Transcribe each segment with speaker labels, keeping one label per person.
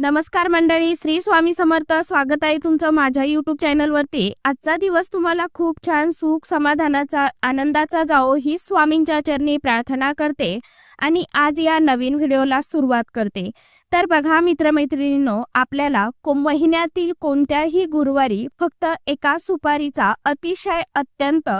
Speaker 1: नमस्कार मंडळी श्री स्वामी समर्थ. स्वागत आहे तुमचं माझ्या यूट्यूब चॅनलवरती आजचा दिवस तुम्हाला खूप छान सुख समाधानाचा आनंदाचा जाओ ही स्वामींच्या चरणी प्रार्थना करते आणि आज या नवीन व्हिडिओला सुरुवात करते. तर बघा मित्रमैत्रिणींनो आपल्याला को महिन्यातील कोणत्याही गुरुवारी फक्त एका सुपारीचा अतिशय अत्यंत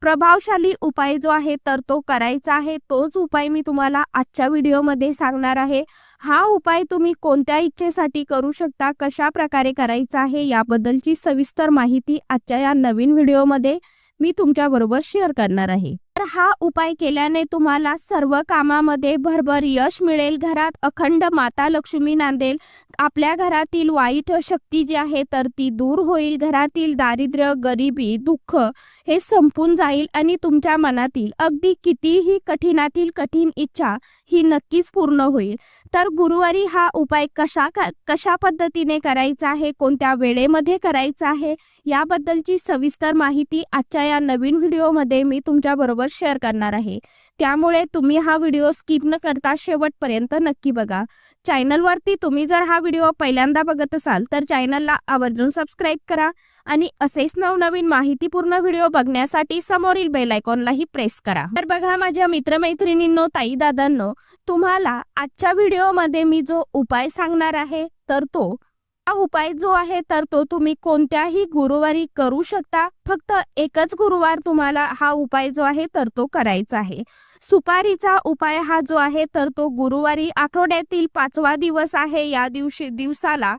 Speaker 1: प्रभावशाली उपाय जो आहे तर तो करायचा आहे. तोच उपाय मी तुम्हाला आजच्या व्हिडिओमध्ये सांगणार आहे. हा उपाय तुम्ही कोणत्या इच्छेसाठी करू शकता कशा प्रकारे करायचा आहे याबद्दलची सविस्तर माहिती आजच्या या नवीन व्हिडिओमध्ये मी तुमच्याबरोबर शेअर करणार आहे. तर हा उपाय केल्याने तुम्हाला सर्व कामामध्ये भरभर यश मिळेल. घरात अखंड माता लक्ष्मी नांदेल आपल्या घरातील वाईट शक्ती जी आहे तर ती दूर होईल. घरातील दारिद्र्य गरिबी दुःख हे संपून जाईल आणि तुमच्या मनातील अगदी कितीही कठीणातील कठीण इच्छा ही नक्कीच पूर्ण होईल. तर गुरुवारी हा उपाय कशा कशा पद्धतीने करायचा आहे? कोणत्या वेळेमध्ये करायचा आहे? याबद्दलची सविस्तर माहिती आजच्या या नवीन व्हिडिओमध्ये मी तुमच्याबरोबर शेअर करणार आहे. त्यामुळे तुम्ही हा व्हिडिओ स्किप न करता शेवटपर्यंत नक्की बघा. चॅनलवरती तुम्ही जर हा व्हिडिओ पहिल्यांदा बघत असाल तर चॅनलला आवर्जून सबस्क्राईब करा आणि असेच नवनवीन माहितीपूर्ण व्हिडिओ बघण्यासाठी समोरील बेल आयकॉनलाही प्रेस करा. तर बघा माझ्या मित्रमैत्रिणींनो ताई दादांनो तुम्हाला आजच्या व्हिडिओमध्ये मी जो उपाय सांगणार आहे तर तो हा उपाय जो आहे तर तो तुम्ही कोणत्याही गुरुवारी करू शकता. फक्त एकच गुरुवार तुम्हाला हा उपाय जो आहे तर तो करायचा आहे. सुपारीचा उपाय हा जो आहे तर तो गुरुवारी आठवड्यातील पाचवा दिवस आहे. या दिवशी दिवसाला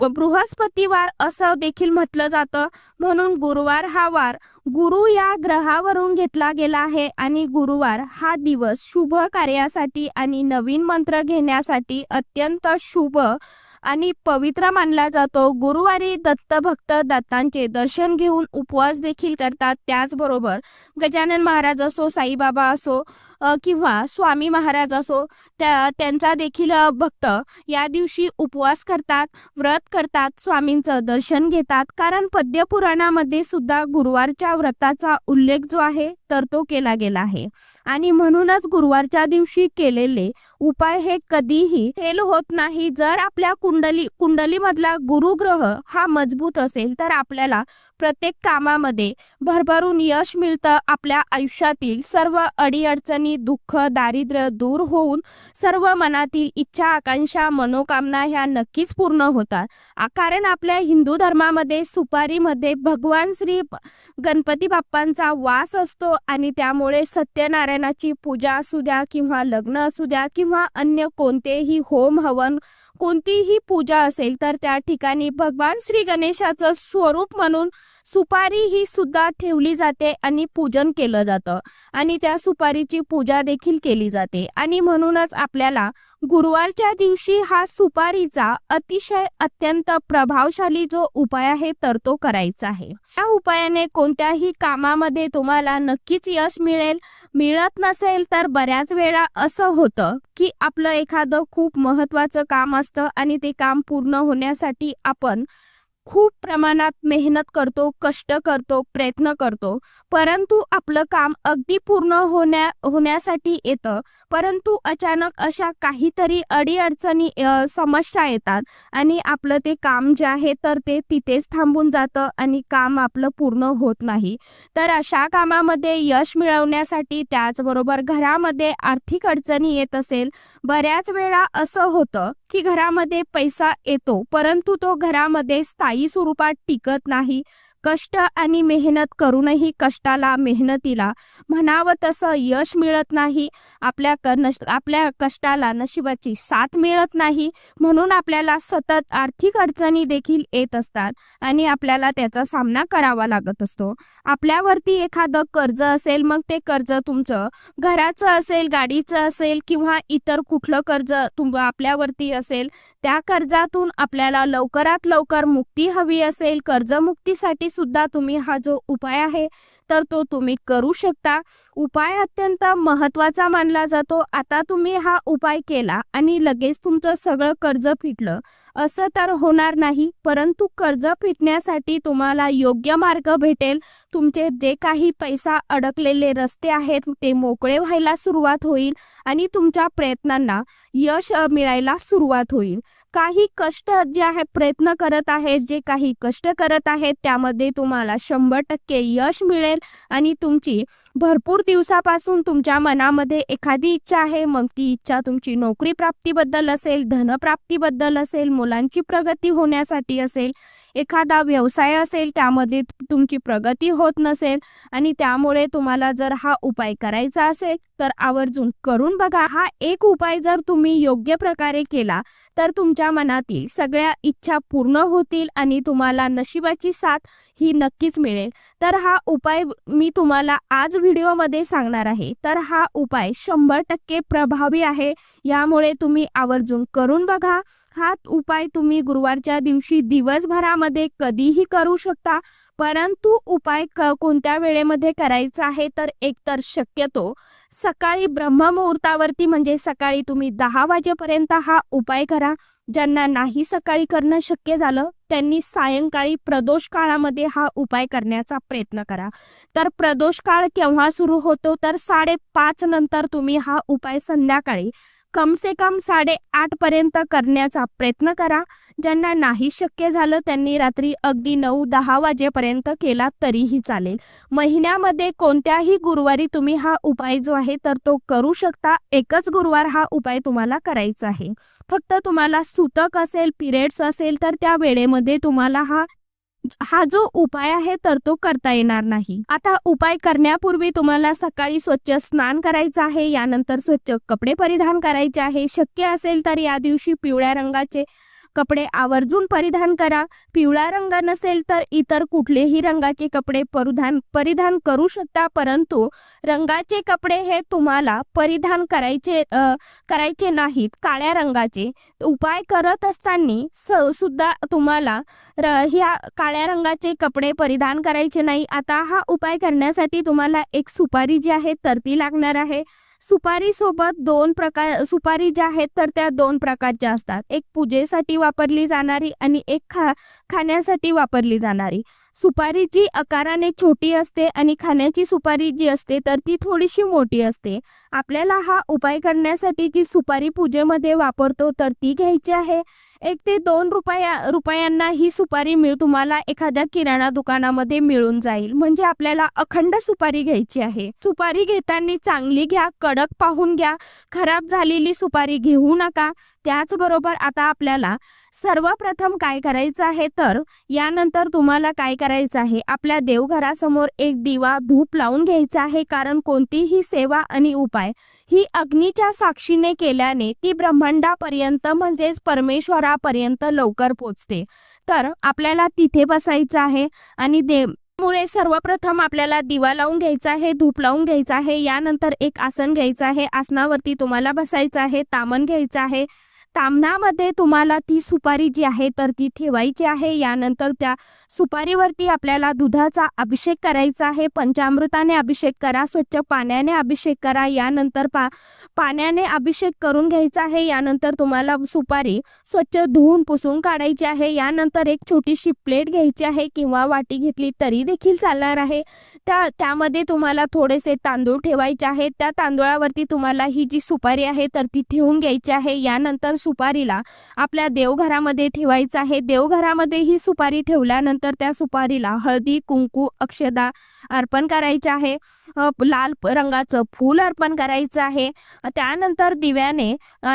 Speaker 1: बृहस्पतीवार असं देखील म्हटलं जातं. म्हणून गुरुवार हा वार गुरु या ग्रहावरून घेतला गेला आहे आणि गुरुवार हा दिवस शुभ कार्यासाठी आणि नवीन मंत्र घेण्यासाठी अत्यंत शुभ आणि पवित्र मानला जातो. गुरुवारी दत्त भक्त दत्तांचे दर्शन घेऊन उपवास देखील करतात. त्याचबरोबर गजानन महाराज असो साईबाबा असो किंवा स्वामी महाराज असो त्या त्यांचा देखील भक्त या दिवशी उपवास करतात व्रत करतात स्वामींचं दर्शन घेतात. कारण पद्यपुराणामध्ये सुद्धा गुरुवारच्या व्रताचा उल्लेख जो आहे तर तो केला गेला आहे. आणि म्हणूनच गुरुवारच्या दिवशी केलेले उपाय हे कधीही फेल होत नाही. जर आपल्या कुंडली कुंडलीमधला गुरुग्रह हा मजबूत असेल तर आपल्याला प्रत्येक कामामध्ये भरभरून यश मिळतं. आपल्या आयुष्यातील सर्व अडीअडचणी दुःख दारिद्र्य दूर होऊन सर्व मनातील इच्छा आकांक्षा मनोकामना ह्या नक्कीच पूर्ण होतात. कारण आपल्या हिंदू धर्मामध्ये सुपारीमध्ये भगवान श्री गणपती बाप्पांचा वास असतो. आणि त्यामुळे सत्यनारायणाची पूजा असू द्या किंवा लग्न असू द्या किंवा अन्य कोणतेही होम हवन कोणतीही पूजा असेल तर त्या ठिकाणी भगवान श्री गणेशाचं स्वरूप म्हणून सुपारी ही सुद्धा ठेवली जाते आणि पूजन केलं जातं. आणि त्या सुपारीची पूजा देखील केली जाते. आणि म्हणूनच आपल्याला गुरुवारच्या दिवशी हा सुपारीचा अतिशय अत्यंत प्रभावशाली जो उपाय आहे तर तो करायचा आहे. या उपायाने कोणत्याही कामामध्ये तुम्हाला नक्कीच यश मिळेल. मिळत नसेल तर बऱ्याच वेळा असं होतं की आपलं एखादं खूप महत्वाचं काम असतं आणि ते काम पूर्ण होण्यासाठी आपण खूप प्रमाणात मेहनत करतो कष्ट करतो प्रयत्न करतो. परंतु आपलं काम अगदी पूर्ण होण्या होण्यासाठी येतं. परंतु अचानक अशा काहीतरी अडीअडचणी समस्या येतात आणि आपलं ते काम जे आहे तर ते तिथेच थांबून जातं आणि काम आपलं पूर्ण होत नाही. तर अशा कामामध्ये यश मिळवण्यासाठी त्याचबरोबर घरामध्ये आर्थिक अडचणी येत असेल बऱ्याच वेळा असं होतं की घरामध्ये पैसा येतो परंतु तो घरामध्ये स्थायी स्वरूपात टिकत नाही. कष्ट आणि मेहनत करूनही कष्टाला मेहनतीला म्हणावं तसं यश मिळत नाही. आपल्या क नश आपल्या कष्टाला नशिबाची साथ मिळत नाही. म्हणून आपल्याला सतत आर्थिक अडचणी देखील येत असतात आणि आपल्याला त्याचा सामना करावा लागत असतो. आपल्यावरती एखादं कर्ज असेल मग ते कर्ज तुमचं घराचं असेल गाडीचं असेल किंवा इतर कुठलं कर्ज तुम आपल्यावरती असेल त्या कर्जातून आपल्याला लवकरात लवकर मुक्ती हवी असेल कर्जमुक्तीसाठी सुद्धा तुम्ही हा जो उपाय आहे तर तो तुम्ही करू शकता. उपाय अत्यंत महत्त्वाचा मानला जातो. आता तुम्ही हा उपाय केला आणि लगेच तुमचं सगळं कर्ज फिटलं. असं तर होणार नाही परंतु कर्ज फिटण्यासाठी तुम्हाला योग्य मार्ग भेटेल. तुमचे जे काही पैसा अडकलेले रस्ते आहेत ते मोकळे व्हायला सुरुवात होईल आणि तुमच्या प्रयत्नांना यश मिळायला सुरुवात होईल. काही कष्ट जे आहे प्रयत्न करत आहेत जे काही कष्ट करत आहेत त्यामध्ये तुम्हाला शंभर टक्के यश मिळेल आणि तुमची भरपूर दिवसापासून तुमच्या मनामध्ये एखादी इच्छा आहे मग ती इच्छा तुमची नोकरी प्राप्तीबद्दल असेल धनप्राप्तीबद्दल असेल मुलांची प्रगती होण्यासाठी असेल एखादा व्यवसाय असेल त्यामध्ये तुमची प्रगती होत नसेल आणि त्यामुळे तुम्हाला जर हा उपाय करायचा असेल तर आवर्जून करून बघा. हा एक उपाय जर तुम्ही योग्य प्रकारे केला तर तुमच्या मनातील सगळ्या इच्छा पूर्ण होतील आणि तुम्हाला नशिबाची साथ ही नक्कीच मिळेल. तर हा उपाय मी तुम्हाला आज व्हिडिओमध्ये सांगणार आहे. तर हा उपाय शंभर टक्के प्रभावी आहे. यामुळे तुम्ही आवर्जून करून बघा. हा उपाय तुम्ही गुरुवारच्या दिवशी दिवसभरा वेळेमध्ये कधीही करू शकता. परंतु उपाय क कोणत्या वेळेमध्ये करायचा आहे तर एकतर शक्यतो सकाळी ब्रह्ममुहूर्तावरती म्हणजे सकाळी तुम्ही दहा वाजेपर्यंत हा उपाय करा. ज्यांना नाही सकाळी करणं शक्य झालं त्यांनी सायंकाळी प्रदोष काळामध्ये हा उपाय करण्याचा प्रयत्न करा. तर प्रदोष काळ केव्हा सुरू होतो तर साडेपाच नंतर तुम्ही हा उपाय संध्याकाळी कम से कम साडेआठ पर्यंत करण्याचा प्रयत्न करा. ज्यांना नाही शक्य झालं त्यांनी रात्री अगदी नऊ दहा वाजेपर्यंत केला तरीही चालेल. महिन्यामध्ये कोणत्याही गुरुवारी तुम्ही हा उपाय जो आहे तर तो करू शकता. एकच गुरुवार हा उपाय तुम्हाला करायचा आहे. फक्त तुम्हाला सुतक असेल पिरियड्स असेल तर त्या वेळेमध्ये तुम्हाला हा हा जो उपाय आहे तर तो करता येणार नाही. आता उपाय करण्यापूर्वी तुम्हाला सकाळी स्वच्छ स्नान करायचं आहे यानंतर स्वच्छ कपडे परिधान करायचे आहे. शक्य असेल तर या दिवशी पिवळ्या रंगाचे कपडे आवर्जून परिधान करा. पिवळा रंग नसेल तर इतर कुठलेही रंगाचे कपडे परिधान परिधान करू शकता परंतु रंगाचे कपडे हे तुम्हाला परिधान करायचे करायचे नाहीत काळ्या रंगाचे. उपाय करत असताना सुद्धा तुम्हाला र ह्या काळ्या रंगाचे कपडे परिधान करायचे नाही. आता हा उपाय करण्यासाठी तुम्हाला एक सुपारी जी आहे तर ती लागणार आहे. सुपारी सोबत दोन प्रकार सुपारी ज्या आहेत तर त्या दोन प्रकारच्या असतात. एक पूजेसाठी वापरली जाणारी आणि एक खा खाण्यासाठी वापरली जाणारी. सुपारी जी आकाराने छोटी असते आणि खाण्याची सुपारी जी असते तर ती थोडीशी मोठी असते. आपल्याला हा उपाय करण्यासाठी जी सुपारी पूजेमध्ये वापरतो तर ती घ्यायची आहे. एक ते दोन रुपया रुपयांना ही सुपारी मिळ तुम्हाला एखाद्या किराणा दुकानामध्ये मिळून जाईल. म्हणजे आपल्याला अखंड सुपारी घ्यायची आहे. सुपारी घेताना चांगली घ्या कडक पाहून घ्या. खराब झालेली सुपारी घेऊ नका. त्याचबरोबर आता आपल्याला सर्वप्रथम काय करायचं आहे तर यानंतर तुम्हाला काय करायचं आहे. आपल्या देवघरासमोर एक दिवा धूप लावून घ्यायचा आहे. कारण कोणतीही सेवा आणि उपाय ही अग्नीच्या साक्षीने केल्याने ती ब्रह्मांडापर्यंत म्हणजेच परमेश्वरापर्यंत लवकर पोचते. तर आपल्याला तिथे बसायचं आहे आणि देव मुळे सर्वप्रथम आपल्याला दिवा लावून घ्यायचा आहे धूप लावून घ्यायचा आहे. यानंतर एक आसन घ्यायचं आहे. आसनावरती तुम्हाला बसायचं आहे तामन घ्यायचं आहे. तामणामध्ये तुम्हाला ती सुपारी जी आहे तर ती ठेवायची आहे. यानंतर त्या सुपारीवरती आपल्याला दुधाचा अभिषेक करायचा आहे. पंचामृताने अभिषेक करा स्वच्छ पाण्याने अभिषेक करा. यानंतर पा पाण्याने अभिषेक करून घ्यायचा आहे. यानंतर तुम्हाला सुपारी स्वच्छ धुवून पुसून काढायची आहे. यानंतर एक छोटीशी प्लेट घ्यायची आहे किंवा वाटी घेतली तरी देखील चालणार आहे. त्या त्यामध्ये तुम्हाला थोडेसे तांदूळ ठेवायचे आहेत. त्या तांदूळावरती तुम्हाला ही जी सुपारी आहे तर ती ठेवून घ्यायची आहे. यानंतर सुपारीला आपल्या देवघरामध्ये ठेवायचं आहे. देवघरामध्ये ही सुपारी ठेवल्यानंतर त्या सुपारीला हळदी कुंकू अक्षदा अर्पण करायचे आहे. लाल रंगाचं फूल अर्पण करायचं आहे. त्यानंतर दिव्याने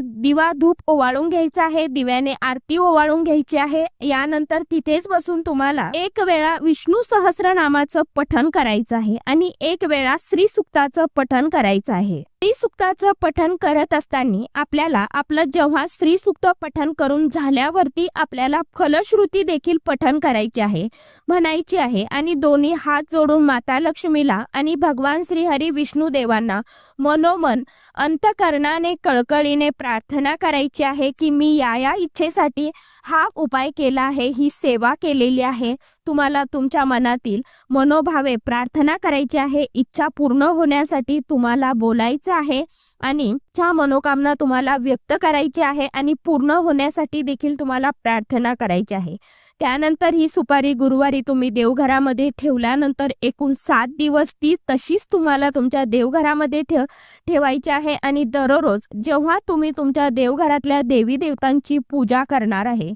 Speaker 1: दिवा धूप ओवाळून घ्यायचा आहे. दिव्याने आरती ओवाळून घ्यायची आहे. यानंतर तिथेच बसून तुम्हाला एक वेळा विष्णू सहस्रनामाचं पठण करायचं आहे आणि एक वेळा श्री सुक्ताचं पठण करायचं आहे. श्री सुक्ताचं पठण करत असताना आपल्याला आपलं जेव्हा श्री सुक्त पठण करून झाल्यावरती आपल्याला फलश्रुती देखील पठण करायची आहे म्हणायची आहे आणि दोन्ही हात जोडून माता लक्ष्मीला आणि भगवान श्री हरी विष्णू देवांना मनोमन अंतकरणाने कळकळीने प्रार्थना करायची आहे की मी या या इच्छेसाठी हा उपाय केला आहे ही सेवा केलेली आहे. तुम्हाला तुमच्या मनातील मनोभावे प्रार्थना करायची आहे. इच्छा पूर्ण होण्यासाठी तुम्हाला बोलायचं आहे आणि इच्छा मनोकामना तुम्हाला व्यक्त करायची आहे आणि पूर्ण होण्यासाठी देखील तुम्हाला प्रार्थना करायची आहे. त्यानंतर ही सुपारी गुरुवारी तुम्ही देवघरामध्ये ठेवल्यानंतर एकूण सात दिवस ती तशीच तुम्हाला तुमच्या देवघरामध्ये ठेव ठेवायची आहे आणि दररोज जेव्हा तुम्ही तुमच्या देवघरातल्या देवी देवतांची पूजा करणार आहे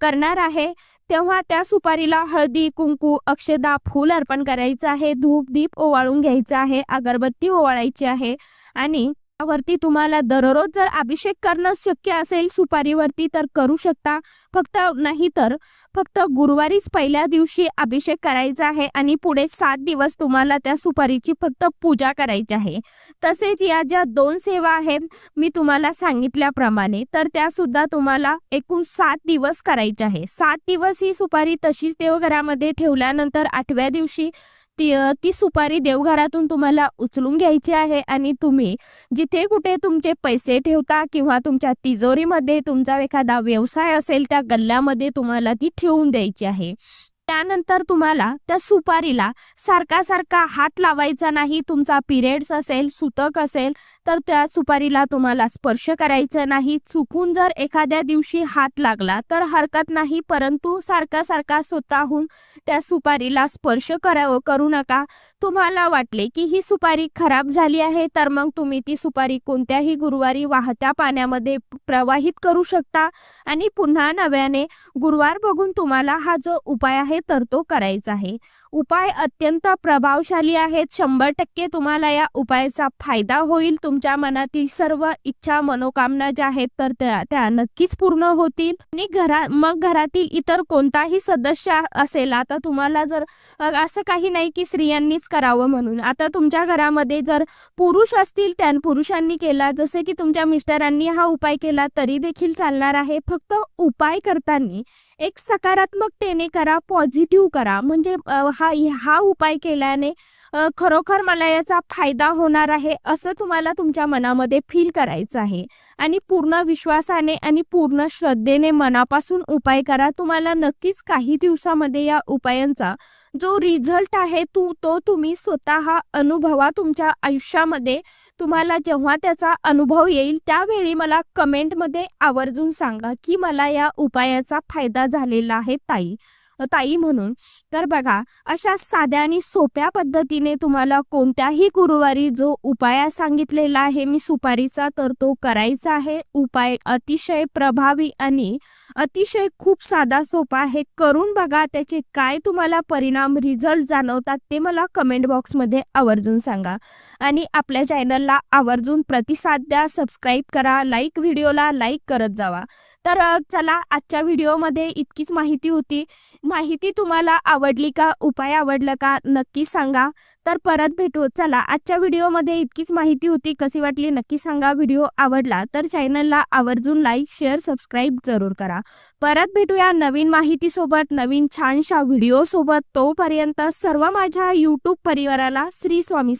Speaker 1: करणार आहे तेव्हा त्या सुपारीला हळदी कुंकू अक्षदा फूल अर्पण करायचं आहे धूप दीप ओवाळून घ्यायचं आहे अगरबत्ती ओवाळायची आहे आणि वरती तुम्हाला दररोज जर अभिषेक करणं शक्य असेल सुपारीवरती तर करू शकता. फक्त नाही तर फक्त गुरुवारीच पहिल्या दिवशी अभिषेक करायचा आहे आणि पुढे सात दिवस तुम्हाला त्या सुपारीची फक्त पूजा करायची आहे. तसेच या ज्या दोन सेवा आहेत मी तुम्हाला सांगितल्याप्रमाणे तर त्या सुद्धा तुम्हाला एकूण सात दिवस करायच्या आहे. सात दिवस ही सुपारी तशीच देवघरामध्ये ठेवल्यानंतर आठव्या दिवशी ती ती सुपारी देवघरातून तुम्हाला उचलून घ्यायची आहे आणि तुम्ही जिथे कुठे तुमचे पैसे ठेवता किंवा तुमच्या तिजोरीमध्ये तुमचा एखादा व्यवसाय असेल त्या गल्ल्यामध्ये तुम्हाला ती ठेवून द्यायची आहे. त्यानंतर तुम्हाला त्या सुपारीला सारखा सारखा हात लावायचा नाही तुमचा पिरियड्स असेल सुतक असेल तर त्या सुपारीला तुम्हाला स्पर्श करायचा नाही. चुकून जर एखाद्या दिवशी हात लागला तर हरकत नाही परंतु सारखा सारखा स्वतःहून त्या सुपारीला स्पर्श करा करू नका. तुम्हाला वाटले की ही सुपारी खराब झाली आहे तर मग तुम्ही ती सुपारी कोणत्याही गुरुवारी वाहत्या पाण्यामध्ये प्रवाहित करू शकता. आणि पुन्हा नव्याने गुरुवार बघून तुम्हाला हा जो उपाय आहे तर तो करायचा आहे. उपाय अत्यंत प्रभावशाली आहेत. शंभर टक्के तुम्हाला या उपायाचा फायदा होईल. तुमच्या मनातील सर्व इच्छा मनोकामना ज्या आहेत तर त्या त्या नक्कीच पूर्ण होतील. आणि घरा मग घरातील इतर कोणताही सदस्य असेल आता तुम्हाला जर असं काही नाही की स्त्रियांनीच करावं म्हणून. आता तुमच्या घरामध्ये जर पुरुष असतील त्या पुरुषांनी केला जसे की तुमच्या मिस्टरांनी हा उपाय केला तरी देखील चालणार आहे. फक्त उपाय करताना एक सकारात्मकतेने करा पॉझिटिव्ह करा. म्हणजे हा हा उपाय केल्याने खरोखर मला याचा फायदा होणार आहे असं तुम्हाला तुमच्या मनामध्ये फील करायचं आहे. आणि पूर्ण विश्वासाने आणि पूर्ण श्रद्धेने मनापासून उपाय करा. तुम्हाला नक्कीच काही दिवसामध्ये या उपायांचा जो रिझल्ट आहे तू तो तुम्ही स्वतः अनुभवा. तुमच्या आयुष्यामध्ये तुम्हाला जेव्हा त्याचा अनुभव येईल त्यावेळी मला कमेंटमध्ये आवर्जून सांगा की मला या उपायाचा फायदा झालेला आहे ताई. ताई म्हणून. तर बघा अशा साध्या आणि सोप्या पद्धतीने तुम्हाला कोणत्याही गुरुवारी जो उपाय सांगितलेला आहे मी सुपारीचा तर तो करायचा आहे. उपाय अतिशय प्रभावी आणि अतिशय खूप साधा सोपा आहे. करून बघा त्याचे काय तुम्हाला परिणाम रिझल्ट जाणवतात ते मला कमेंट बॉक्समध्ये आवर्जून सांगा. आणि आपल्या चॅनलला आवर्जून प्रतिसाद द्या सबस्क्राईब करा लाईक व्हिडिओला लाईक करत जावा. तर चला आजच्या व्हिडिओमध्ये इतकीच माहिती होती. माहिती तुम्हाला आवडली का? उपाय आवडला का? नक्की सांगा. तर परत भेटू. चला आजच्या व्हिडिओमध्ये इतकीच माहिती होती. कशी वाटली नक्की सांगा. व्हिडिओ आवडला तर चॅनलला आवर्जून लाईक शेअर सबस्क्राईब जरूर करा. परत भेटूया नवीन माहितीसोबत नवीन छानशा व्हिडिओसोबत. तोपर्यंत सर्व माझ्या यूट्यूब परिवाराला श्री स्वामी